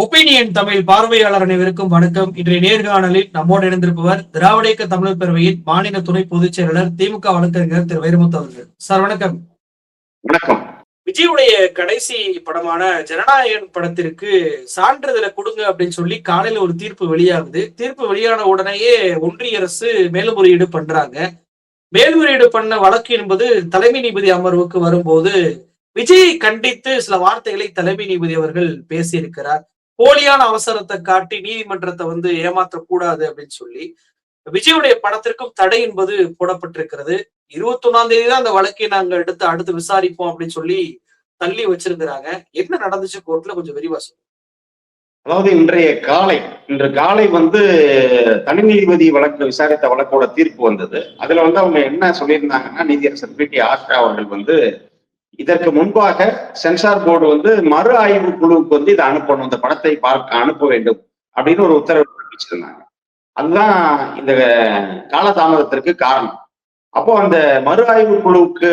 Opinion Tamil பார்வையாளர் அனைவருக்கும் வணக்கம். இன்றைய நேர்காணலில் நம்மோடு இணைந்திருப்பவர் திராவிட இயக்க தமிழர் பேரவையின் மாநில துணை பொதுச் செயலாளர் திமுக வழக்கறிஞர் திரு வைரமுத்து அவர்கள். சார் வணக்கம். வணக்கம். விஜயுடைய கடைசி படமான ஜனநாயகன் படத்திற்கு சான்றிதழை கொடுங்க அப்படின்னு சொல்லி காலையில ஒரு தீர்ப்பு வெளியாகுது. தீர்ப்பு வெளியான உடனேயே ஒன்றிய அரசு மேல்முறையீடு பண்றாங்க. மேல்முறையீடு பண்ண வழக்கு என்பது தலைமை நீதிபதி அமர்வுக்கு வரும்போது விஜயை கண்டித்து சில வார்த்தைகளை தலைமை நீதிபதி அவர்கள் பேசியிருக்கிறார். போலியான அவசரத்தை காட்டி நீதிமன்றத்தை வந்து ஏமாற்றக்கூடாது அப்படின்னு சொல்லி விஜயுடைய படத்திற்கும் தடை என்பது போடப்பட்டிருக்கிறது. இருபத்தி ஒன்னாம் தேதி தான் அந்த வழக்கை நாங்க எடுத்து அடுத்து விசாரிப்போம் அப்படின்னு சொல்லி தள்ளி வச்சிருக்கிறாங்க. என்ன நடந்துச்சு கோர்ட்ல? கொஞ்சம் விரிவா சொல்லுங்க. அதாவது இன்றைய காலை இன்று காலை வந்து தனி நீதிபதி வழக்கு விசாரித்த வழக்கோட தீர்ப்பு வந்தது. அதுல வந்து அவங்க என்ன சொல்லியிருந்தாங்கன்னா நீதியரசர் பி டி ஆஷா அவர்கள் வந்து இதற்கு முன்பாக சென்சார் போர்டு வந்து மறு ஆய்வு குழுவுக்கு வந்து இதை அனுப்பணும் இந்த படத்தை பார்க்க அனுப்ப வேண்டும் அப்படின்னு ஒரு உத்தரவு பிறப்பிச்சிருந்தாங்க. அதுதான் இந்த காலதாமதத்திற்கு காரணம். அப்போ அந்த மறு ஆய்வு குழுவுக்கு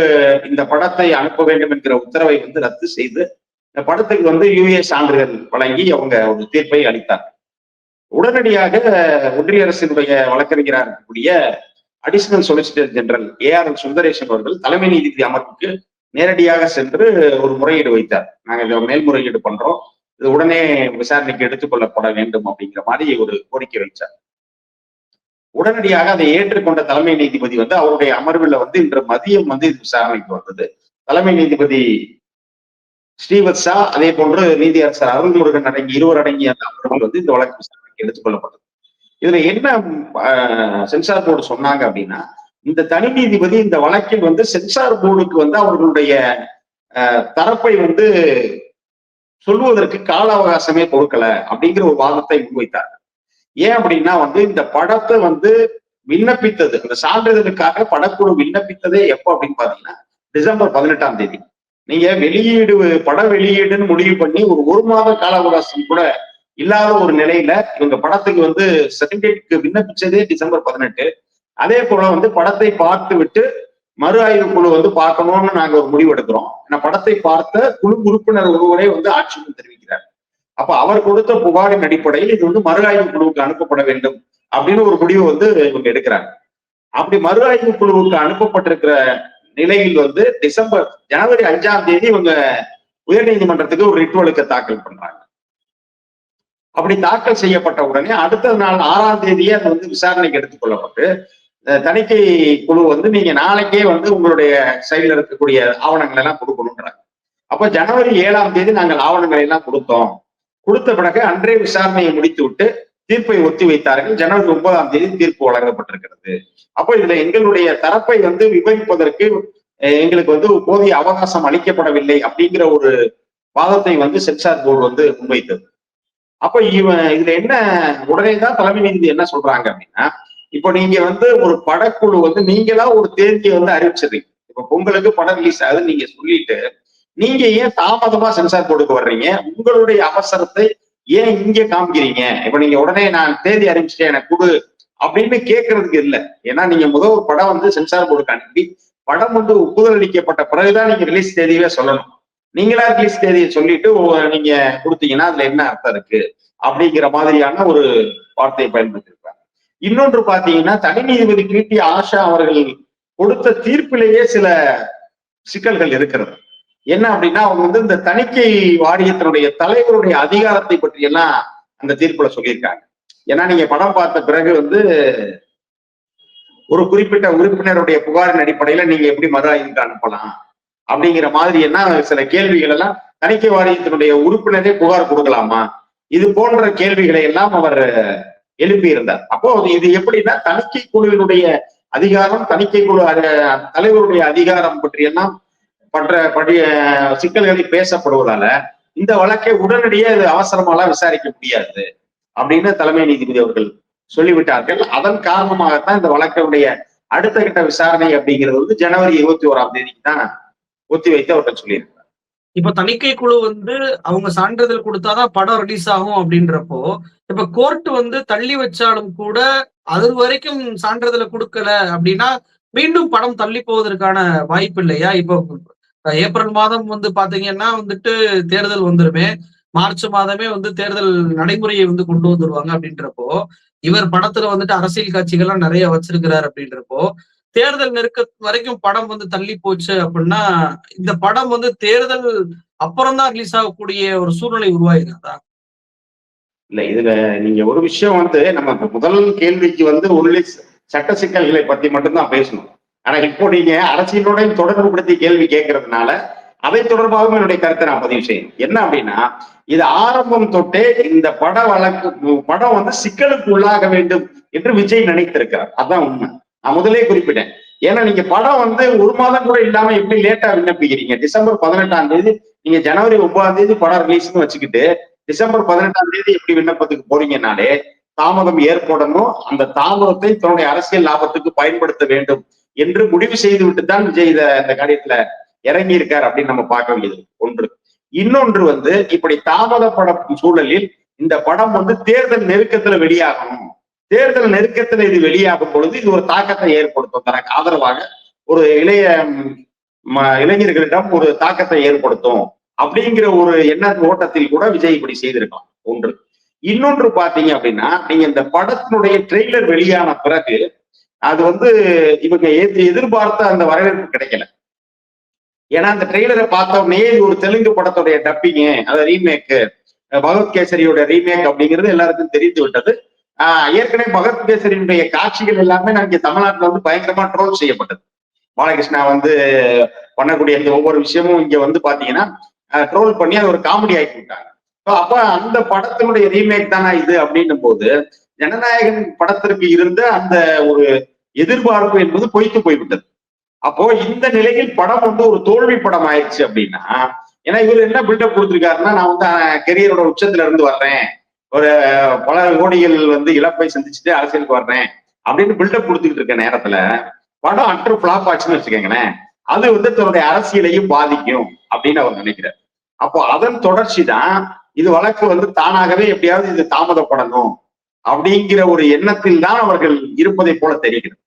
இந்த படத்தை அனுப்ப வேண்டும் என்கிற உத்தரவை வந்து ரத்து செய்து இந்த படத்துக்கு வந்து யூஏ சான்றிதழ் வழங்கி அவங்க ஒரு தீர்ப்பை அளித்தார் உடனடியாக ஒன்றிய அரசினுடைய வழக்கறிஞராக இருக்கக்கூடிய additional solicitor general A R L Sundaresan அவர்கள் தலைமை நீதிபதி அமர்வுக்கு நேரடியாக சென்று ஒரு முறையீடு வைத்தார். நாங்க இதை மேல்முறையீடு பண்றோம். இது உடனே விசாரணைக்கு எடுத்துக்கொள்ளப்பட வேண்டும் அப்படிங்கிற மாதிரி ஒரு கோரிக்கை வைச்சார் உடனடியாக அதை ஏற்றுக்கொண்ட தலைமை நீதிபதி வந்து அவருடைய அமர்வில் வந்து இன்று மதியம் வந்து இது விசாரணைக்கு வந்தது. தலைமை நீதிபதி ஸ்ரீவத்சா அதே போன்று நீதியரசர் அருள்முருகன் அடங்கி இருவர் அடங்கிய அந்த அமர்வில் வந்து இந்த வழக்கு விசாரணைக்கு எடுத்துக்கொள்ளப்பட்டது இதுல என்ன சென்சார் போர்டு சொன்னாங்க அப்படின்னா இந்த தனி நீதிபதி இந்த வழக்கில் வந்து சென்சார் போர்டுக்கு வந்து அவர்களுடைய தரப்பை வந்து சொல்வதற்கு கால அவகாசமே கொடுக்கல அப்படிங்கிற ஒரு வாதத்தை முன்வைத்தார். ஏன் அப்படின்னா வந்து இந்த படத்தை வந்து விண்ணப்பித்தது அந்த சான்றிதழுக்காக படக்குழு விண்ணப்பித்ததே எப்போ அப்படின்னு பாத்தீங்கன்னா டிசம்பர் பதினெட்டாம் தேதி. நீங்க வெளியீடு பட வெளியீடுன்னு முடிவு பண்ணி ஒரு ஒரு மாத கால அவகாசம் கூட இல்லாத ஒரு நிலையில இவங்க படத்துக்கு வந்து சர்டிபிகேட்டுக்கு விண்ணப்பிச்சதே டிசம்பர் பதினெட்டு. அதே போல வந்து படத்தை பார்த்து விட்டு மறு ஆய்வு குழு வந்து பார்க்கணும்னு நாங்க ஒரு முடிவு எடுக்கிறோம். ஏன்னா படத்தை பார்த்த குழு உறுப்பினர் ஒருவரே வந்து ஆட்சேபம் தெரிவிக்கிறார். அப்ப அவர் கொடுத்த புகாரின் அடிப்படையில் இது வந்து மறு ஆய்வு குழுவுக்கு அனுப்பப்பட வேண்டும் அப்படின்னு ஒரு முடிவு வந்து இவங்க எடுக்கிறாங்க. அப்படி மறு ஆய்வு குழுவுக்கு அனுப்பப்பட்டிருக்கிற நிலையில் வந்து டிசம்பர் ஜனவரி அஞ்சாம் தேதி இவங்க உயர்நீதிமன்றத்துக்கு ஒரு ரிட் வழக்கை தாக்கல் பண்றாங்க. அப்படி தாக்கல் செய்யப்பட்ட உடனே அடுத்த நாள் ஆறாம் தேதியே அது வந்து விசாரணைக்கு எடுத்துக்கொள்ளப்பட்டு தணிக்கை குழு வந்து நீங்க நாளைக்கே வந்து உங்களுடைய சைடில் இருக்கக்கூடிய ஆவணங்கள் எல்லாம் கொடுக்கணுன்றாங்க அப்ப ஜனவரி ஏழாம் தேதி நாங்கள் ஆவணங்களை எல்லாம் கொடுத்தோம். கொடுத்த பிறகு அன்றே விசாரணையை முடித்து விட்டு தீர்ப்பை ஒத்தி வைத்தார்கள். ஜனவரி ஒன்பதாம் தேதி தீர்ப்பு வழங்கப்பட்டிருக்கிறது. அப்போ இதுல எங்களுடைய தரப்பை வந்து விவரிப்பதற்கு எங்களுக்கு வந்து போதிய அவகாசம் அளிக்கப்படவில்லை அப்படிங்கிற ஒரு வாதத்தை வந்து சென்சார் போர்டு வந்து முன்வைத்தது. அப்ப இவன் இதுல என்ன உடனே தான் தலைமை நீதிபதி என்ன சொல்றாங்க அப்படின்னா இப்போ நீங்க வந்து ஒரு படக்குழு வந்து நீங்களா ஒரு தேதியை வந்து அறிவிச்சிடுறீங்க. இப்ப பொங்கலுக்கு படம் ரிலீஸ் ஆகுதுன்னு நீங்க சொல்லிட்டு நீங்க ஏன் தாமதமா சென்சார் போர்டுக்கு வர்றீங்க? உங்களுடைய அவசரத்தை ஏன் இங்க காமிக்கிறீங்க? இப்ப நீங்க உடனே நான் தேதி அறிவிச்சிட்டேன் எனக்கு கொடு அப்படின்னு கேட்கறதுக்கு இல்லை. ஏன்னா நீங்க முதல் ஒரு படம் வந்து சென்சார் போர்டுக்கு அனுப்பி படம் வந்து ஒப்புதல் அளிக்கப்பட்ட பிறகுதான் நீங்க ரிலீஸ் தேதியவே சொல்லணும். நீங்களா ரிலீஸ் தேதியை சொல்லிட்டு நீங்க கொடுத்தீங்கன்னா அதுல என்ன அர்த்தம் இருக்கு? அப்படிங்கிற மாதிரியான ஒரு வார்த்தையை பயன்படுத்தி இன்னொன்று பாத்தீங்கன்னா தனி நீதிபதி கிருட்டி ஆஷா அவர்கள் கொடுத்த தீர்ப்பிலேயே சில சிக்கல்கள் இருக்கிறது. என்ன அப்படின்னா அவங்க வந்து இந்த தணிக்கை வாரியத்தினுடைய தலைவருடைய அதிகாரத்தை பற்றி எல்லாம் அந்த தீர்ப்புல சொல்லியிருக்காங்க. ஏன்னா நீங்க படம் பார்த்த பிறகு வந்து ஒரு குறிப்பிட்ட உறுப்பினருடைய புகாரின் அடிப்படையில நீங்க எப்படி மறு ஆய்வுக்கு அனுப்பலாம்? அப்படிங்கிற மாதிரி என்ன சில கேள்விகள் எல்லாம் தணிக்கை வாரியத்தினுடைய உறுப்பினரே புகார் கொடுக்கலாமா? இது போன்ற கேள்விகளை எல்லாம் அவர் எழுப்பியிருந்தார். அப்போ இது எப்படின்னா தணிக்கை குழுவினுடைய அதிகாரம் தணிக்கை குழு தலைவருடைய அதிகாரம் பற்றி எல்லாம் பற்ற பற்றிய சிக்கல்களில் பேசப்படுவதால இந்த வழக்கை உடனடியே இது அவசரமாலாம் விசாரிக்க முடியாது அப்படின்னு தலைமை நீதிபதி அவர்கள் சொல்லிவிட்டார்கள். அதன் காரணமாகத்தான் இந்த வழக்கினுடைய அடுத்த கட்ட விசாரணை அப்படிங்கிறது வந்து ஜனவரி இருபத்தி ஓராம் தேதிக்கு தான் ஒத்தி வைத்து அவர்கள் சொல்லியிருக்கிறார் இப்ப தணிக்கை குழு வந்து அவங்க சான்றிதழ் கொடுத்தாதான் படம் ரிலீஸ் ஆகும் அப்படின்றப்போ இப்ப கோர்ட் வந்து தள்ளி வச்சாலும் கூட அது வரைக்கும் சான்றிதழை கொடுக்கல அப்படின்னா மீண்டும் படம் தள்ளி போவதற்கான வாய்ப்பு இல்லையா? இப்போ ஏப்ரல் மாதம் வந்து பாத்தீங்கன்னா வந்துட்டு தேர்தல் வந்துருமே. மார்ச் மாதமே வந்து தேர்தல் நடைமுறையை வந்து கொண்டு வந்துருவாங்க அப்படின்றப்போ இவர் படத்துல வந்துட்டு அரசியல் காட்சிகள்லாம் நிறைய வச்சிருக்கிறார் அப்படின்றப்போ தேர்தல் நெருக்க வரைக்கும் படம் வந்து தள்ளி போச்சு அப்படின்னா இந்த படம் வந்து தேர்தல் அப்புறம் தான் ரிலீஸ் ஆகக்கூடிய ஒரு சூழ்நிலை உருவாயிருந்தா இல்ல இதுல நீங்க ஒரு விஷயம் வந்து நம்ம முதல் கேள்விக்கு வந்து ஒன்லி சட்ட சிக்கல்களை பத்தி மட்டும்தான் பேசணும். ஆனா இப்போ நீங்க அரசியலோட தொடர்புபடுத்தி கேள்வி கேட்கறதுனால அதை தொடர்பாகவும் என்னுடைய கருத்தை நான் பதிவு செய்யணும் என்ன அப்படின்னா இது ஆரம்பம் தொட்டே இந்த பட வழக்கு படம் வந்து சிக்கலுக்கு உள்ளாக வேண்டும் என்று விஜய் நினைத்திருக்கிறார். அதான் உண்மை. நான் முதலே குறிப்பிட்டேன். ஏன்னா நீங்க படம் வந்து ஒரு மாதம் கூட இல்லாம எப்படி லேட்டா விண்ணப்பிக்கிறீங்க டிசம்பர் பதினெட்டாம் தேதி நீங்க ஜனவரி ஒன்பதாம் தேதி படம் ரிலீஸ்னு வச்சுக்கிட்டு டிசம்பர் பதினெட்டாம் தேதி எப்படி விண்ணப்பத்துக்கு போறீங்கனாலே தாமதம் ஏற்படணும். அந்த தாமதத்தை தன்னுடைய அரசியல் லாபத்துக்கு பயன்படுத்த வேண்டும் என்று முடிவு செய்து விட்டு தான் விஜய் இத இந்த காரியத்துல இறங்கி இருக்கார் அப்படின்னு நம்ம பார்க்க வேண்டியது ஒன்று. இன்னொன்று வந்து இப்படி தாமதப்படும் சூழலில் இந்த படம் வந்து தேர்தல் நெருக்கத்துல வெளியாகணும். தேர்தல் நெருக்கத்தில் இது வெளியாகும் பொழுது இது ஒரு தாக்கத்தை ஏற்படுத்தும். தனக்கு ஆதரவாக ஒரு இளைய ம- இளைஞர்களிடம் ஒரு தாக்கத்தை ஏற்படுத்தும் அப்படிங்கிற ஒரு எண்ண ஓட்டத்தில் கூட விஜய் இப்படி செய்திருக்கலாம். ஒன்று. இன்னொன்று பாத்தீங்க அப்படின்னா நீங்க இந்த படத்தினுடைய ட்ரெய்லர் வெளியான பிறகு அது வந்து இவங்க எதிர்பார்த்த அந்த வரவேற்பு கிடைக்கல. ஏன்னா அந்த ட்ரெய்லரை பார்த்தோடனே இது ஒரு தெலுங்கு படத்துடைய டப்பிங்கு அது ரீமேக்கு பகவத் கேசரியோட ரீமேக் அப்படிங்கிறது எல்லாருக்கும் தெரிந்து விட்டது. ஆஹ் ஏற்கனவே பகத் கேசரியினுடைய காட்சிகள் எல்லாமே நான் இங்க தமிழ்நாட்டுல வந்து பயங்கரமா ட்ரோல் செய்யப்பட்டது. பாலகிருஷ்ணா வந்து பண்ணக்கூடிய இந்த ஒவ்வொரு விஷயமும் இங்க வந்து பாத்தீங்கன்னா ட்ரோல் பண்ணி அது ஒரு காமெடி ஆக்கி விட்டாங்க. அப்ப அந்த படத்தினுடைய ரீமேக் தானா இது அப்படின்னும் போது ஜனநாயகன் படத்திற்கு இருந்த அந்த ஒரு எதிர்பார்ப்பு என்பது பொய்த்து போய்விட்டது. அப்போ இந்த நிலையில் படம் வந்து ஒரு தோல்வி படம் ஆயிடுச்சு அப்படின்னா ஏன்னா இவர் என்ன பில்டப் கொடுத்துருக்காருன்னா நான் வந்து கெரியரோட உச்சத்துல இருந்து வர்றேன். ஒரு பல கோடிகள் வந்து இழப்பை சந்திச்சுட்டு அரசியலுக்கு வர்றேன் அப்படின்னு பில்டப் கொடுத்துக்கிட்டு இருக்க நேரத்துல படம் அற்று பிளாப் ஆச்சுன்னு வச்சுக்கோங்களேன். அது வந்து தன்னுடைய அரசியலையும் பாதிக்கும் அப்படின்னு அவர் நினைக்கிறார். அப்போ அதன் தொடர்ச்சி தான் இது வழக்கு வந்து தானாகவே எப்படியாவது இது தாமதப்படணும் அப்படிங்கிற ஒரு எண்ணத்தில் தான் அவர்கள் இருப்பதை போல தெரிகிறது.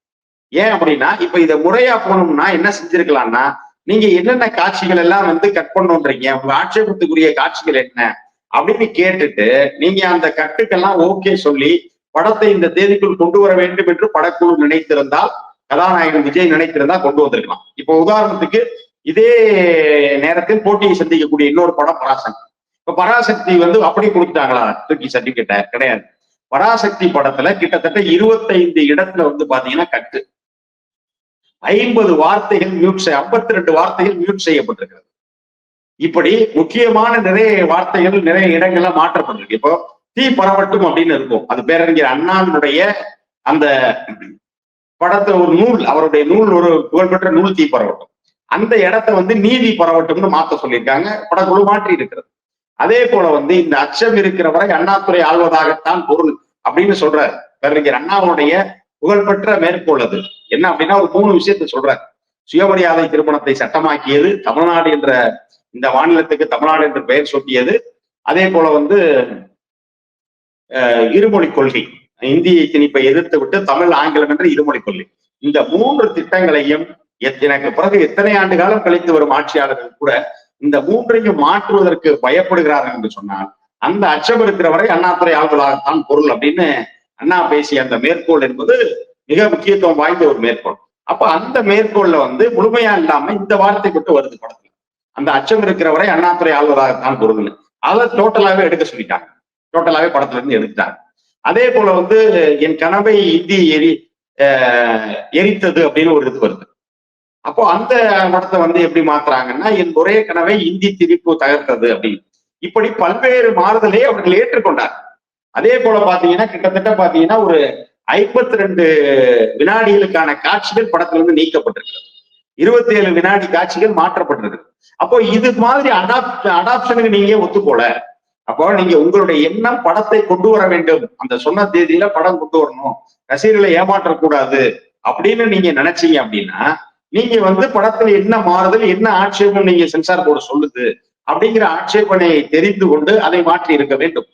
ஏன் அப்படின்னா இப்ப இதை முறையா போகணும்னா என்ன செஞ்சிருக்கலாம்னா நீங்க என்னென்ன காட்சிகள் எல்லாம் வந்து கட் பண்ணுன்றீங்க உங்க ஆட்சேபத்துக்குரிய காட்சிகள் என்ன அப்படின்னு கேட்டுட்டு நீங்க அந்த கட்டுக்கெல்லாம் ஓகே சொல்லி படத்தை இந்த தேதிக்குள் கொண்டு வர வேண்டும் என்று படக்குழு நினைத்திருந்தால் கதாநாயகன் விஜய் நினைத்திருந்தா கொண்டு வந்திருக்கலாம். இப்போ உதாரணத்துக்கு இதே நேரத்தில் போட்டியை சந்திக்கக்கூடிய இன்னொரு படம் பராசக்தி. இப்ப பராசக்தி வந்து அப்படி கொடுத்தாங்களா? தூக்கி சர்டிபிகேட்டை கிடையாது. பராசக்தி படத்துல கிட்டத்தட்ட இருபத்தைந்து இடத்துல வந்து பாத்தீங்கன்னா கட்டு. ஐம்பது வார்த்தைகள் மியூட் செய்ய ஐம்பத்தி ரெண்டு வார்த்தைகள் மியூட் செய்யப்பட்டிருக்கிறது. இப்படி முக்கியமான நிறைய வார்த்தைகள் நிறைய இடங்கள்ல மாற்றப்பட்டிருக்கு. இப்போ தீ பரவட்டும் அப்படின்னு இருக்கும். அது பேரறிஞர் அண்ணாவினுடைய அந்த படத்தை ஒரு நூல் அவருடைய நூல் ஒரு புகழ்பெற்ற நூல் தீ பரவட்டும். அந்த இடத்த வந்து நீதி பரவட்டும்னு மாத்த சொல்லியிருக்காங்க. படக்குழு மாற்றி இருக்கிறது. அதே போல வந்து இந்த அச்சம் இருக்கிற வரை அண்ணாத்துறை ஆள்வதாகத்தான் பொருள் அப்படின்னு சொல்றாரு பேரறிஞர் அண்ணாவுடைய புகழ்பெற்ற மேற்கோள் அது. என்ன அப்படின்னா ஒரு மூணு விஷயத்த சொல்றாரு. சுயமரியாதை திருமணத்தை சட்டமாக்கியது தமிழ்நாடு என்ற இந்த மாநிலத்துக்கு தமிழ்நாடு என்று பெயர் சூட்டியது. அதே போல வந்து இருமொழி கொள்கை. இந்தியை திணிப்பை எதிர்த்து விட்டு தமிழ் ஆங்கிலம் என்ற இருமொழி கொள்கை. இந்த மூன்று திட்டங்களையும் எனக்கு பிறகு எத்தனை ஆண்டு காலம் கழித்து வரும் ஆட்சியாளர்கள் கூட இந்த மூன்றையும் மாற்றுவதற்கு பயப்படுகிறார்கள் என்று சொன்னால் அந்த அச்சம் வரை அண்ணாதுரை ஆள்வதாகத்தான் பொருள் அப்படின்னு அண்ணா பேசிய அந்த மேற்கோள் என்பது மிக முக்கியத்துவம் வாய்ந்த ஒரு மேற்கோள். அப்ப அந்த மேற்கோள்ல வந்து முழுமையா இல்லாம இந்த வார்த்தை மட்டும் வருது படத்துல. அந்த அச்சம் இருக்கிறவரை அண்ணாத்துறை அண்ணாதுரை ஆள்வதாகத்தான் பொருதுன்னு அதை டோட்டலாவே எடுக்க சொல்லிட்டாங்க. டோட்டலாவே படத்துல இருந்து எடுத்துட்டாங்க. அதே போல வந்து என் கனவை இந்தி எரி எரித்தது அப்படின்னு ஒரு இது வருது. அப்போ அந்த படத்தை வந்து எப்படி மாத்துறாங்கன்னா என் ஒரே கனவை இந்தி திரிப்பு தகர்த்தது அப்படின்னு. இப்படி பல்வேறு மாறுதலே அவர்கள் ஏற்றுக்கொண்டார். அதே போல பாத்தீங்கன்னா கிட்டத்தட்ட பாத்தீங்கன்னா ஒரு ஐம்பத்தி ரெண்டு வினாடிகளுக்கான காட்சிகள் படத்துல இருந்து நீக்கப்பட்டிருக்கிறது இருபத்தி ஏழு வினாடி காட்சிகள் மாற்றப்பட்டிருக்கு. அப்போ இது மாதிரி அடாப்ட் அடாப்ஷனுக்கு நீங்க ஒத்துப்போல. அப்போ நீங்க உங்களுடைய எண்ணம் படத்தை கொண்டு வர வேண்டும். அந்த சொன்ன தேதியில படம் கொண்டு வரணும். ரசிகர்களை ஏமாற்றக்கூடாது அப்படின்னு நீங்க நினைச்சீங்க அப்படின்னா நீங்க வந்து படத்துல என்ன மாறுதல் என்ன ஆட்சேபம் நீங்க சென்சார் போர்டு சொல்லுது அப்படிங்கிற ஆட்சேபனையை தெரிந்து கொண்டு அதை மாற்றி இருக்க வேண்டும்.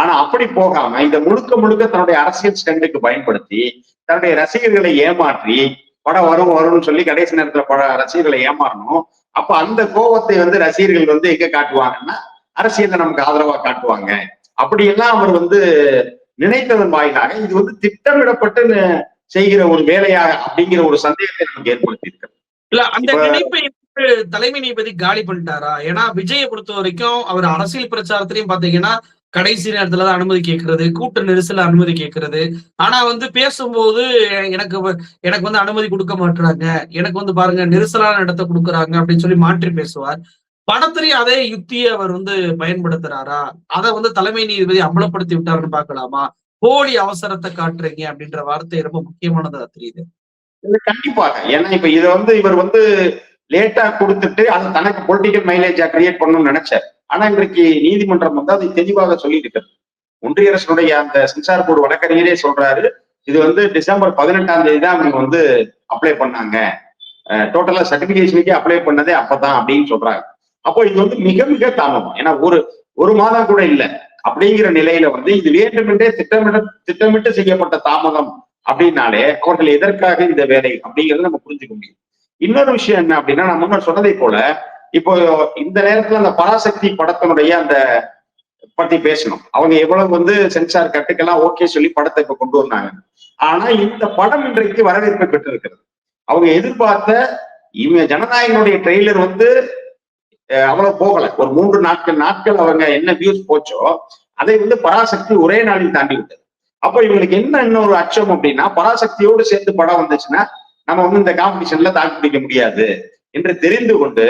ஆனா அப்படி போகாம இந்த முழுக்க முழுக்க தன்னுடைய அரசியல் ஸ்டண்டுக்கு பயன்படுத்தி தன்னுடைய ரசிகர்களை ஏமாற்றி படம் வரும் வரும்னு சொல்லி கடைசி நேரத்துல பட ரசிகர்களை ஏமாறணும். அப்ப அந்த கோபத்தை வந்து ரசிகர்கள் வந்து எங்க காட்டுவாங்கன்னா அரசியல்ல நமக்கு ஆதரவா காட்டுவாங்க. அப்படியெல்லாம் அவர் வந்து நினைத்ததன் வாயிலாக இது வந்து திட்டமிடப்பட்டு செய்கிற ஒரு வேலையாக அப்படிங்கிற ஒரு சந்தேகத்தை நமக்கு ஏற்படுத்தி இருக்கிறது இல்ல அந்த நினைப்பை தலைமை நீதிபதி காலி பண்ணிட்டாரா? ஏன்னா விஜயை பொறுத்த வரைக்கும் அவர் அரசியல் பிரச்சாரத்திலையும் பாத்தீங்கன்னா கடைசி நேரத்துல தான் அனுமதி கேட்கறது கூட்ட நெரிசல அனுமதி கேட்கறது ஆனா வந்து பேசும்போது எனக்கு எனக்கு வந்து அனுமதி கொடுக்க மாட்டுறாங்க எனக்கு வந்து பாருங்க நெரிசலான இடத்த கொடுக்குறாங்க அப்படின்னு சொல்லி மாற்றி பேசுவார். படத்திலேயே அதே யுக்தியை அவர் வந்து பயன்படுத்துறாரா? அதை வந்து தலைமை நீதிபதி அம்பலப்படுத்தி விட்டாருன்னு பாக்கலாமா போலி அவசரத்தை காட்டுறீங்க அப்படின்ற வார்த்தை ரொம்ப முக்கியமானதா தெரியுது. இது கண்டிப்பாக ஏன்னா இப்ப இதை வந்து இவர் வந்து லேட்டா கொடுத்துட்டு அது தனக்கு பொலிட்டிக்கல் மைலேஜா கிரியேட் பண்ணணும்னு நினைச்சார். ஆனா இன்றைக்கு நீதிமன்றம் வந்து அதை தெளிவாக சொல்லிட்டு ஒன்றிய அரசனுடைய அந்த சென்சார் போர்டு வழக்கறிஞரே சொல்றாரு இது வந்து டிசம்பர் பதினெட்டாம் தேதி தான் அவங்க வந்து அப்ளை பண்ணாங்க. டோட்டலா சர்டிபிகேஷனுக்கே அப்ளை பண்ணதே அப்பதான் அப்படின்னு சொல்றாங்க. அப்போ இது வந்து மிக மிக தாமதம். ஏன்னா ஒரு ஒரு மாதம் கூட இல்லை. அப்படிங்கிற நிலையில வந்து இது வேண்டுமென்றே திட்டமிட திட்டமிட்டு செய்யப்பட்ட தாமதம் அப்படின்னாலே அவர்கள் எதற்காக இந்த வேலை அப்படிங்கறத நம்ம புரிஞ்சுக்க முடியும். இன்னொரு விஷயம் என்ன அப்படின்னா நான் முன்னர் சொன்னதை போல இப்போ இந்த நேரத்துல அந்த பராசக்தி படத்தினுடைய அந்த பத்தி பேசணும். அவங்க எவ்வளவு வந்து சென்சார் கட்டுக்கெல்லாம் ஓகே சொல்லி படத்தை இப்ப கொண்டு வந்தாங்க. ஆனா இந்த படம் இன்றைக்கு வரவேற்பை பெற்றிருக்கிறது. அவங்க எதிர்பார்த்த இவங்க ஜனநாயகனுடைய ட்ரெய்லர் வந்து அவ்வளவு போகல. ஒரு மூன்று நாட்கள் நாட்கள் அவங்க என்ன வியூஸ் போச்சோ அதை வந்து பராசக்தி ஒரே நாளில் தாண்டி விட்டது. அப்போ இவங்களுக்கு என்ன இன்னொரு அச்சம் அப்படின்னா பராசக்தியோடு சேர்ந்து படம் வந்துச்சுன்னா நம்ம வந்து இந்த காம்படிஷன்ல தாக்கு பிடிக்க முடியாது என்று தெரிந்து கொண்டு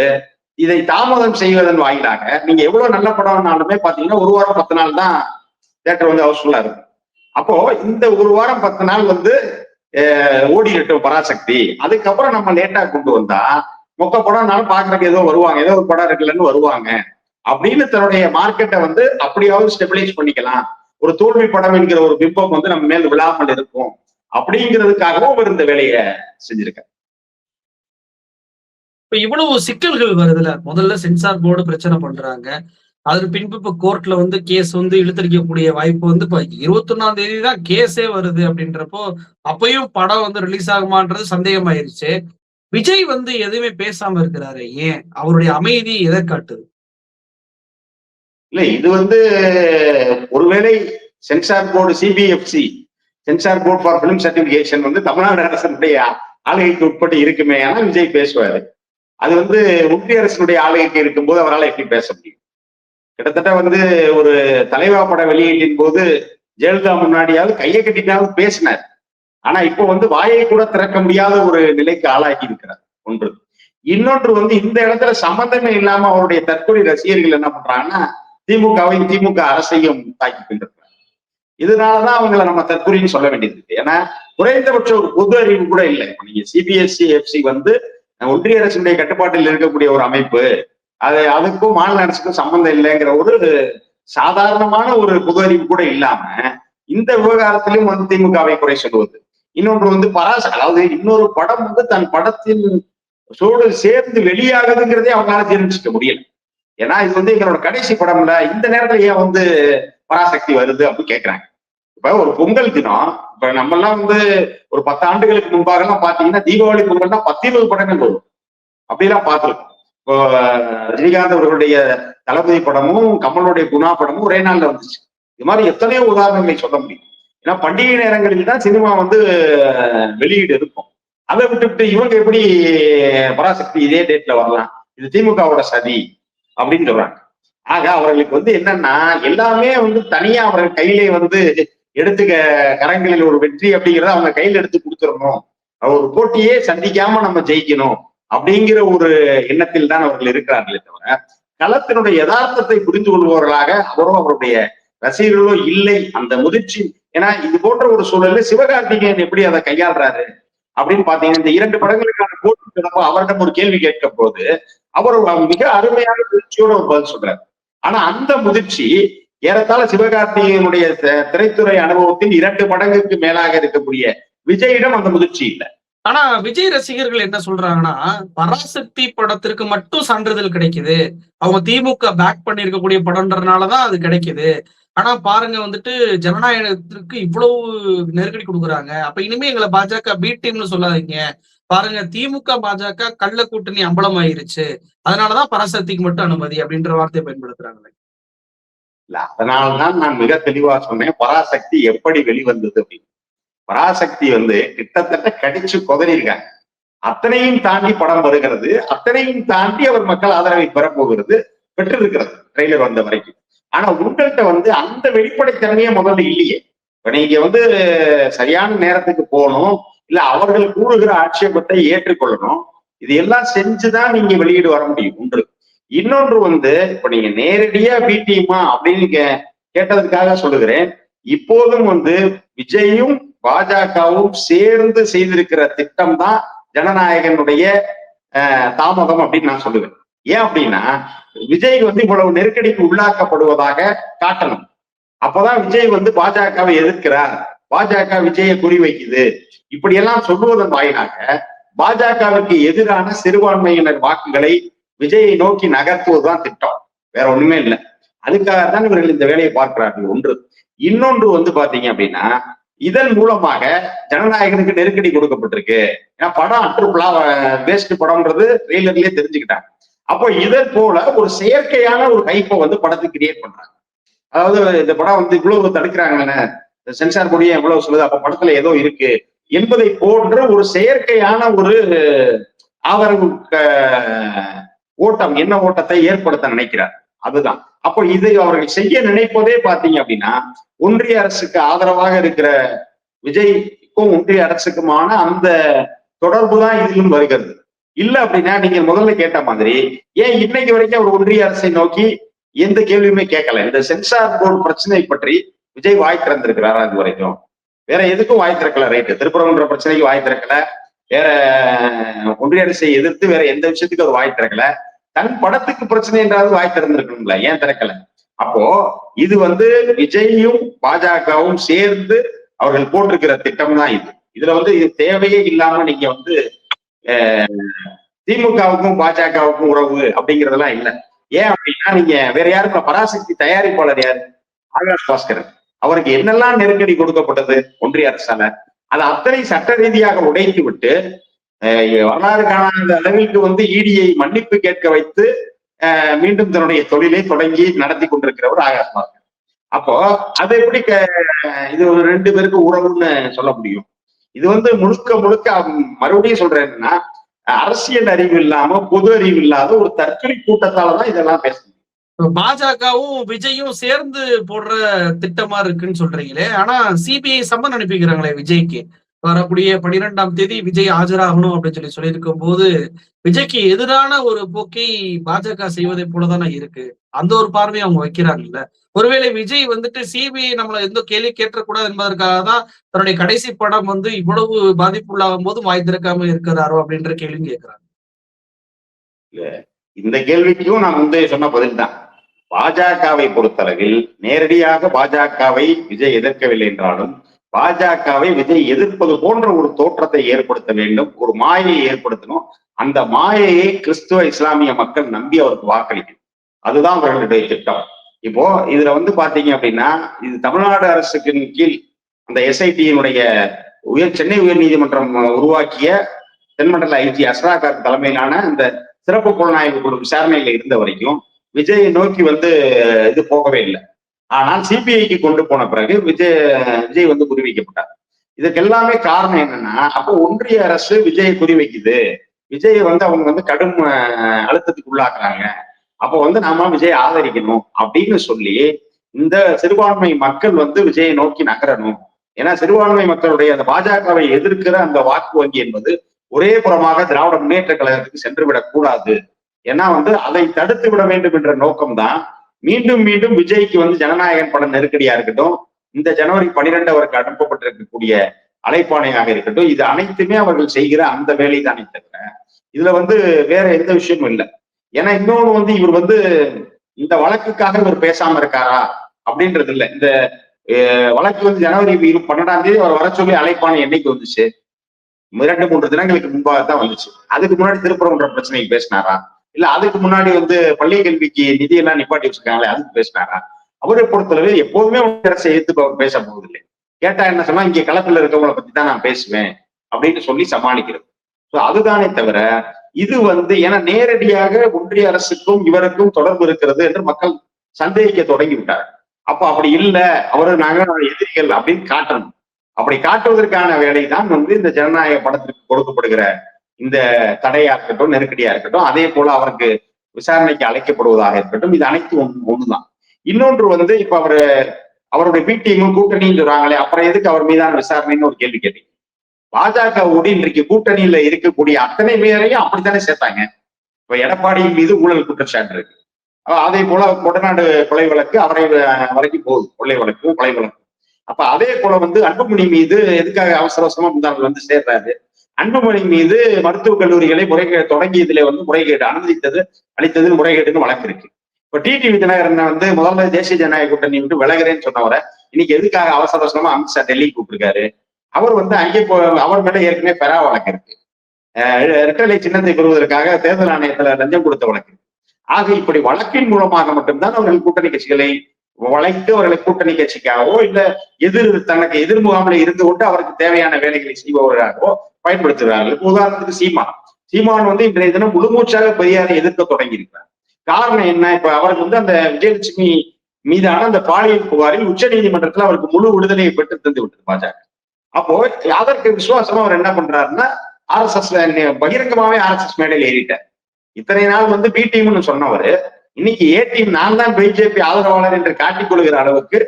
இதை தாமதம் செய்வதன் வாயிலாக நீங்க எவ்வளவு நல்ல படம்னாலுமே பாத்தீங்கன்னா ஒரு வாரம் பத்து நாள் தான் தேட்டர் வந்து ஹவுஸ்ஃபுல்லா இருக்கும். அப்போ இந்த ஒரு வாரம் பத்து நாள் வந்து அஹ், ஓடிடட்டும் பராசக்தி. அதுக்கப்புறம் நம்ம லேட்டா கொண்டு வந்தா மொக்க படம்னாலும் பாக்குறதுக்கு ஏதோ வருவாங்க. ஏதோ ஒரு படம் இருக்குல்லன்னு வருவாங்க. அப்படின்னு தன்னுடைய மார்க்கெட்டை வந்து அப்படியாவது ஸ்டெபிலைஸ் பண்ணிக்கலாம். ஒரு தோல்வி படம் என்கிற ஒரு பிம்பம் வந்து நம்ம மேல் விழாமல் இருக்கும். அப்படிங்கிறதுக்காகவும் இந்த வேலையை செஞ்சிருக்காரு. இப்ப இவ்வளவு சிக்கல்கள் வருதுல. முதல்ல சென்சார் போர்டு பிரச்சனை பண்றாங்க. அதன் பின்பு இப்ப கோர்ட்ல வந்து கேஸ் வந்து இழுத்தடிக்கக்கூடிய வாய்ப்பு வந்து இப்ப இருபத்தொன்னாம் தேதி தான் கேஸே வருது அப்படின்றப்போ அப்பயும் படம் வந்து ரிலீஸ் ஆகுமான்றது சந்தேகமாயிருச்சு. விஜய் வந்து எதுவுமே பேசாம இருக்கிறாரு ஏன்? அவருடைய அமைதி எதை காட்டுது? இல்ல இது வந்து ஒருவேளை censor board CBFC censor board for film certification வந்து தமிழ்நாடு அரசனுடைய ஆளுகைக்கு உட்பட்டு இருக்குமே ஆனால் விஜய் பேசுவாரு. அது வந்து ஒன்றிய அரசினுடைய ஆளுகைக்கு இருக்கும்போது அவரால் எப்படி பேச முடியும்? கிட்டத்தட்ட வந்து ஒரு தலைவா பட வெளியீட்டின் போது ஜெயலலிதா முன்னாடியாவது கையை கட்டிட்டாவது பேசினார். ஆனா இப்போ வந்து வாயை கூட திறக்க முடியாத ஒரு நிலைக்கு ஆளாக்கி இருக்கிறார் ஒன்று. இன்னொன்று வந்து இந்த இடத்துல சம்பந்தமே இல்லாம அவருடைய தற்கொலை ரசிகர்கள் என்ன பண்றாங்கன்னா திமுகவையும் திமுக அரசையும் தாக்கி கொண்டிருக்கிறார். இதனாலதான் அவங்கள நம்ம தற்கொலைன்னு சொல்ல வேண்டியது இருக்கு. ஏன்னா குறைந்தபட்ச ஒரு பொது அறிவு கூட இல்லை. நீங்க சிபிஎஸ்சி எஃப்சி வந்து ஒன்றிய அரசுடைய கட்டுப்பாட்டில் இருக்கக்கூடிய ஒரு அமைப்பு அது அதுக்கும் மாநில அரசுக்கும் சம்பந்தம் இல்லைங்கிற ஒரு சாதாரணமான ஒரு பொது அறிவு கூட இல்லாம இந்த விவகாரத்திலும் வந்து திமுகவை குறை சொல்லுவது. இன்னொன்று வந்து பராச அதாவது இன்னொரு படம் வந்து தன் படத்தின் சூழல் சேர்ந்து வெளியாகுதுங்கிறதே அவங்களால ஜீரணிச்சுக்க முடியல. ஏன்னா இது வந்து எங்களோட கடைசி படம்ல இந்த நேரத்துல ஏன் வந்து பராசக்தி வருது அப்படின்னு கேட்கிறாங்க இப்ப ஒரு பொங்கல் தினம் இப்ப நம்ம எல்லாம் வந்து ஒரு பத்து ஆண்டுகளுக்கு முன்பாக எல்லாம் பாத்தீங்கன்னா தீபாவளி பொங்கல்னா பத்து இருபது படங்கள் வரும். அப்படிலாம் பார்த்திருக்கோம். இப்போ ரஜினிகாந்த் அவர்களுடைய தளபதி படமும் கமலுடைய குணா படமும் ஒரே நாள்ல வந்துச்சு. இது மாதிரி எத்தனையோ உதாரணங்களை சொல்ல முடியும். ஏன்னா பண்டிகை நேரங்களில் தான் சினிமா வந்து வெளியீடு இருக்கும் அதை விட்டுவிட்டு இவங்க எப்படி பராசக்தி இதே டேட்ல வரலாம்? இது திமுகவோட சதி அப்படின்னு சொல்றாங்க. ஆக அவர்களுக்கு வந்து என்னன்னா எல்லாமே வந்து தனியா அவர்கள் கையிலே வந்து எடுத்துக்க கரங்களில் ஒரு வெற்றி அப்படிங்கிறத அவங்க கையில எடுத்து கொடுத்துடணும் ஒரு போட்டியே சந்திக்காம நம்ம ஜெயிக்கணும் அப்படிங்கிற ஒரு எண்ணத்தில் தான் அவர்கள் இருக்கிறார்களே தவிர களத்தினுடைய யதார்த்தத்தை புரிந்து கொள்பவர்களாக அவரோ அவருடைய ரசிகர்களோ இல்லை அந்த முதிர்ச்சி. ஏன்னா இது போன்ற ஒரு சூழல்ல சிவகார்த்திகேயன் எப்படி அதை கையாளுறாரு அப்படின்னு பாத்தீங்கன்னா இந்த இரண்டு படங்களுக்கான போட்டி கிடப்போ அவரிடம் ஒரு கேள்வி கேட்கும் போது அவர் மிக அருமையான முதிர்ச்சியோட ஒரு பதில் சொல்றாரு. ஆனா அந்த முதிர்ச்சி ஏறத்தாழ சிவகார்த்திகேயனுடைய திரைத்துறை அனுபவத்தின் இரண்டு மடங்குக்கு மேலாக இருக்கக்கூடிய விஜயிடம் அந்த முதிர்ச்சி இல்லை. ஆனா விஜய் ரசிகர்கள் என்ன சொல்றாங்கன்னா பராசக்தி படத்திற்கு மட்டும் சான்றிதழ் கிடைக்குது. அவங்க திமுக பேக் பண்ணிருக்கக்கூடிய படம்ன்றதுனாலதான் அது கிடைக்குது. ஆனா பாருங்க வந்துட்டு ஜனநாயகத்திற்கு இவ்வளவு நெருக்கடி கொடுக்குறாங்க. அப்ப இனிமே எங்களை பாஜக பி டீம்னு சொல்லாதீங்க. பாருங்க திமுக பாஜக கள்ள கூட்டணி அம்பலம் ஆயிருச்சு அதனாலதான் பராசக்திக்கு மட்டும் அனுமதி அப்படின்ற வார்த்தையை பயன்படுத்துறாங்க. இல்ல அதனால்தான் நான் மிக தெளிவா சொன்னேன் பராசக்தி எப்படி வெளிவந்தது அப்படின்னு. பராசக்தி வந்து கிட்டத்தட்ட கடிச்சு குதறிருக்காங்க அத்தனையும் தாண்டி படம் வருகிறது. அத்தனையும் தாண்டி அவர் மக்கள் ஆதரவை பெறப்போகிறது பெற்றிருக்கிறது ட்ரெய்லர் வந்த வரைக்கும். ஆனா உங்கள்கிட்ட வந்து அந்த வெளிப்படைத்தன்மையே முதல்ல இல்லையே. இப்ப நீங்க வந்து சரியான நேரத்துக்கு போகணும் இல்ல அவர்கள் கூறுகிற ஆட்சேபத்தை ஏற்றுக்கொள்ளணும் இது எல்லாம் செஞ்சுதான் நீங்க வெளியீடு வர முடியும் ஒன்று இன்னொன்று வந்து இப்ப நீங்க நேரடியா பிடிமா அப்படின்னு கே- கேட்டதுக்காக சொல்லுகிறேன். இப்போதும் வந்து விஜயும் பாஜகவும் சேர்ந்து செய்திருக்கிற திட்டம் தான் ஜனநாயகனுடைய தாமதம் அப்படின்னு நான் சொல்லுவேன். ஏன் அப்படின்னா விஜய் வந்து இவ்வளவு நெருக்கடிக்கு உள்ளாக்கப்படுவதாக காட்டணும். அப்பதான் விஜய் வந்து பாஜகவை எதிர்க்கிறார். பாஜக விஜயை குறிவைக்குது. இப்படியெல்லாம் சொல்லுவதன் வாயிலாக பாஜகவிற்கு எதிரான சிறுபான்மையினர் வாக்குகளை விஜயை நோக்கி நகர்த்துவதுதான் திட்டம். வேற ஒண்ணுமே இல்லை. அதுக்காக தான் இவர்கள் இந்த வேலையை பார்க்கிறார்கள். ஒன்று. இன்னொன்று வந்து பாத்தீங்க அப்படின்னா இதன் மூலமாக ஜனநாயகனுக்கு நெருக்கடி கொடுக்கப்பட்டிருக்கு. ஏன்னா படம் அற்றுப்புலா வேஸ்ட் படம்ன்றது ட்ரெய்லர்லயே தெரிஞ்சுக்கிட்டாங்க. அப்போ இதன் போல ஒரு செயற்கையான ஒரு ஹைப்பை வந்து படத்துக்கு கிரியேட் பண்றாங்க. அதாவது இந்த படம் வந்து இவ்வளவு தடுக்கிறாங்கன்னு சென்சார் கொடியே எவ்வளவு சொல்லுது அப்ப படத்துல ஏதோ இருக்கு. என்பதை போன்ற ஒரு செயற்கையான ஒரு ஆவரம் ஓட்டம் என்ன ஓட்டத்தை ஏற்படுத்த நினைக்கிறார்? அதுதான். அப்போ இதை அவர்கள் செய்ய நினைப்பதே பாத்தீங்க அப்படின்னா ஒன்றிய அரசுக்கு ஆதரவாக இருக்கிற விஜய்க்கும் ஒன்றிய அரசுக்குமான அந்த தொடர்பு தான் இதிலும் வருகிறது. இல்ல அப்படின்னா நீங்க முதல்ல கேட்ட மாதிரி ஏன் இன்னைக்கு வரைக்கும் அவர் ஒன்றிய அரசை நோக்கி எந்த கேள்வியுமே கேட்கல? இந்த சென்சார் போர்டு பிரச்சனை பற்றி விஜய் வாய் திறந்திருக்கிறாரா இது வரைக்கும்? வேற எதுக்கும் வாய் திறக்கல ரைட்டு. திருப்பரங்குன்ற பிரச்சனைக்கு வாய் திறக்கல. வேற ஒன்றிய அரசை எதிர்த்து வேற எந்த விஷயத்துக்கு அவர் வாய் திறக்கல. தன் படத்துக்கு பிரச்சனை என்றாவது வாய் திறந்திருக்கணும்ல ஏன் திறக்கல? அப்போ இது வந்து விஜயும் பாஜகவும் சேர்ந்து அவர்கள் போட்டிருக்கிற திட்டம் தான் இது. இதுல வந்து இது தேவையே இல்லாம நீங்க வந்து திமுகவுக்கும் பாஜகவுக்கும் உறவு அப்படிங்கறதெல்லாம் இல்லை. ஏன் அப்படின்னா நீங்க வேற யாருக்கும் பராசக்தி தயாரிப்பாளர் யாரு? ஆகாஷ் பாஸ்கரன். அவருக்கு என்னெல்லாம் நெருக்கடி கொடுக்கப்பட்டது ஒன்றிய அரசால? அதை அத்தனை சட்ட ரீதியாக உடைத்து விட்டு வரலாறு காணாத அளவிற்கு வந்து இடியை மன்னிப்பு கேட்க வைத்து மீண்டும் தன்னுடைய தொழிலை தொடங்கி நடத்தி கொண்டிருக்கிறவர் ஆகாஷ் அப்போ அதை எப்படி க- இது ஒரு ரெண்டு பேருக்கு உறவுன்னு சொல்ல முடியும். இது வந்து முழுக்க முழுக்க மறுபடியும் சொல்றேன் என்னன்னா அரசியல் அறிவு இல்லாம பொது அறிவு இல்லாத ஒரு தற்கொலை கூட்டத்தாலதான் இதெல்லாம் பேசணும். பாஜகவும் விஜயும் சேர்ந்து போடுற திட்டமா இருக்குன்னு சொல்றீங்களே. ஆனா சிபிஐ சம்மன் அனுப்பிக்கிறாங்களே விஜய்க்கு. வரக்கூடிய பனிரெண்டாம் தேதி விஜய் ஆஜராகணும் அப்படின்னு சொல்லி சொல்லியிருக்கும் போது விஜய்க்கு எதிரான ஒரு போக்கை பாஜக செய்வதை போலதானே இருக்கு. அந்த ஒரு பார்வையை அவங்க வைக்கிறாங்கல்ல. ஒருவேளை விஜய் வந்துட்டு சிபிஐ நம்மள எந்த கேள்வி கேட்டக்கூடாது என்பதற்காக தான் தன்னுடைய கடைசி படம் வந்து இவ்வளவு பாதிப்புள்ளாகும் போது வாய் திறக்காம இருக்கிறாரோ அப்படின்ற கேள்வி கேட்கிறாங்க. இந்த கேள்விக்கும் நான் முந்தைய சொன்ன பதில் தான். பாஜகவை பொறுத்தளவில் நேரடியாக பாஜகவை விஜய் எதிர்க்கவில்லை என்றாலும் பாஜகவை விஜய் எதிர்ப்பது போன்ற ஒரு தோற்றத்தை ஏற்படுத்த வேண்டும் ஒரு மாயையை ஏற்படுத்தணும். அந்த மாயையை கிறிஸ்துவ இஸ்லாமிய மக்கள் நம்பி அவருக்கு வாக்களிக்கணும். அதுதான் அவர்களுடைய திட்டம். இப்போ இதுல வந்து பாத்தீங்க அப்படின்னா இது தமிழ்நாடு அரசுக்கு கீழ் அந்த எஸ்ஐடியினுடைய உயர் சென்னை உயர்நீதிமன்றம் உருவாக்கிய தென்மண்டல ஐஜி அஸ்ராகார் தலைமையிலான அந்த சிறப்பு புலனாய்வு குழு விசாரணையில இருந்த வரைக்கும் விஜயை நோக்கி வந்து இது போகவே இல்லை. ஆனால் சிபிஐக்கு கொண்டு போன பிறகு விஜய் விஜய் வந்து குறிவைக்கப்பட்டார். இதுக்கு எல்லாமே காரணம் என்னன்னா அப்போ ஒன்றிய அரசு விஜயை குறிவைக்குது. விஜயை வந்து அவங்க வந்து கடும் அழுத்தத்துக்கு உள்ளாக்குறாங்க. அப்போ வந்து நாம விஜய் ஆதரிக்கணும் அப்படின்னு சொல்லி இந்த சிறுபான்மை மக்கள் வந்து விஜயை நோக்கி நகரணும். ஏன்னா சிறுபான்மை மக்களுடைய அந்த பாஜகவை எதிர்க்கிற அந்த வாக்கு வங்கி என்பது ஒரே புறமாக திராவிட முன்னேற்ற கழகத்துக்கு சென்று விடக்கூடாது ஏன்னா வந்து அதை தடுத்து விட வேண்டும் என்ற நோக்கம்தான் மீண்டும் மீண்டும் விஜய்க்கு வந்து ஜனநாயகன் படம் நெருக்கடியா இருக்கட்டும் இந்த ஜனவரி பனிரெண்டு அவருக்கு அனுப்பப்பட்டிருக்கக்கூடிய அழைப்பாணையாக இருக்கட்டும் இது அனைத்துமே அவர்கள் செய்கிற அந்த வேலை தானே தவிர இதுல வந்து வேற எந்த விஷயமும் இல்லை. ஏன்னா இன்னொன்று வந்து இவர் வந்து இந்த வழக்குக்காக இவர் பேசாம இருக்காரா அப்படின்றது இல்லை. இந்த வழக்கு வந்து ஜனவரி இரு- பன்னெண்டாம் தேதி அவர் வர சொல்லி அழைப்பாணை என்னைக்கு வந்துச்சு? இரண்டு மூன்று தினங்களுக்கு முன்பாக தான் வந்துச்சு. அதுக்கு முன்னாடி திருப்பரங்குன்ற பிரச்சனைக்கு பேசினாரா? இல்ல அதுக்கு முன்னாடி வந்து பள்ளி கல்விக்கு நிதியெல்லாம் நிப்பாட்டி வச்சிருக்காங்களே அதுக்கு பேசினாரா? அவரை பொறுத்தளவு எப்போதுமே அரசை எதிர்த்து அவர் பேச இல்லை கேட்டா என்ன சொன்னா இங்க களத்துல இருக்கவங்கள பத்தி தான் நான் பேசுவேன் அப்படின்னு சொல்லி சமாளிக்கிறது. ஸோ அதுதானே தவிர இது வந்து ஏன்னா நேரடியாக ஒன்றிய அரசுக்கும் இவருக்கும் தொடர்பு இருக்கிறது என்று மக்கள் சந்தேகிக்க தொடங்கி விட்டார் அப்ப அப்படி இல்ல அவரு நாங்க எதிரிகள் அப்படின்னு காட்டணும். அப்படி காட்டுவதற்கான வேலை தான் வந்து இந்த ஜனநாயக படத்திற்கு கொடுக்கப்படுகிற இந்த தடையா இருக்கட்டும் நெருக்கடியா இருக்கட்டும் அதே போல அவருக்கு விசாரணைக்கு அழைக்கப்படுவதாக இருக்கட்டும் இது அனைத்தும் ஒண்ணுதான். இன்னொன்று வந்து இப்ப அவரு அவருடைய பிடிஎம் டீமும் கூட்டணின்னு சொல்றாங்களே அப்புறம் எதுக்கு அவர் மீதான விசாரணைன்னு ஒரு கேள்வி கேட்டீங்க. பாஜகவோடு இன்றைக்கு கூட்டணியில இருக்கக்கூடிய அத்தனை பேரையும் அப்படித்தானே சேர்த்தாங்க. இப்ப எடப்பாடி மீது ஊழல் குற்றச்சாட்டு இருக்கு. அதே போல கொடநாடு கொலை வழக்கு அவரை வரைக்கும் போகுது கொள்ளை வழக்கு கொலை வழக்கு. அப்ப அதே போல வந்து அன்புமணி மீது எதுக்காக அவசர அவசரமா முந்தாள் வந்து சேர்றாரு? அன்புமணி மீது மருத்துவக் கல்லூரிகளை முறைகேடு தொடங்கியதுல வந்து முறைகேடு அனுமதித்தது அளித்தது முறைகேடுன்னு வழக்கு இருக்கு. இப்ப டிடிவி தினகரன் வந்து முதல்ல தேசிய ஜனநாயக கூட்டணி விட்டு விலகுறேன்னு சொன்னவரை இன்னைக்கு எதுக்காக அவசர அவசரமா அமித்ஷா டெல்லி கூப்பிட்டுருக்காரு? அவர் வந்து அங்கே போ அவர் மேல ஏற்கனவே பெறா வழக்கு இருக்கு. இரட்டலை சின்னத்தை பெறுவதற்காக தேர்தல் ஆணையத்துல லஞ்சம் கொடுத்த வழக்கு ஆக இப்படி வழக்கின் மூலமாக மட்டும்தான் அவர்கள் கூட்டணி கட்சிகளை வளைத்து அவர்களை கூட்டணி கட்சிக்காகவோ இல்ல எதிர் தனக்கு எதிர் முகாமில் இருந்து கொண்டு அவருக்கு தேவையான வேலைகளை செய்பவர்களாகவோ பயன்படுத்துகிறார்கள். உதாரணத்துக்கு சீமான். சீமான் வந்து இன்றைய தினம் முழுமூச்சாக பெரியாரை எதிர்க்க தொடங்கி இருக்கிறார் காரணம் என்ன? இப்ப அவருக்கு வந்து அந்த விஜயலட்சுமி மீதான அந்த பாலியல் புகாரில் உச்ச நீதிமன்றத்துல அவருக்கு முழு விடுதலையை பெற்று தந்து விட்டது பாஜக. அப்போ அதற்கு விசுவாசமா அவர் என்ன பண்றாருன்னா ஆர் எஸ் எஸ் பகிரங்கமாவே ஆர் எஸ் எஸ் மேடையில் ஏறிட்டார். இத்தனை நாள் வந்து பி டீம்னு சொன்னவர் இன்னைக்கு ஏ டீம் நான் தான் பிஜேபி ஆதரவாளர் என்று காட்டிக் கொள்கிற அளவுக்கு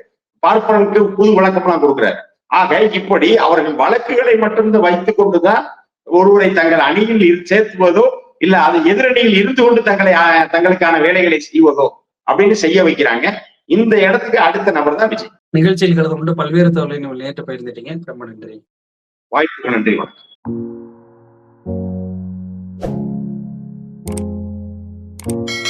பார்ப்பனருக்கு புது விளக்கம்லாம் கொடுக்குறாரு. ஆக இப்படி அவர்கள் வழக்குகளை மட்டும்தான் வைத்துக் கொண்டுதான் ஒருவரை தங்கள் அணியில் சேர்த்துவதோ இல்ல அது எதிரணியில் இருந்து கொண்டு தங்களை தங்களுக்கான வேலைகளை செய்வதோ அப்படின்னு செய்ய வைக்கிறாங்க. இந்த இடத்துக்கு அடுத்த நபர் தான் விஜய். நிகழ்ச்சியில் கலந்து கொண்டு பல்வேறு தகவலை நீங்கள் நேற்று பயிர்ந்துட்டீங்க ரொம்ப நன்றி. வாய்ப்புக்கு நன்றி. வணக்கம்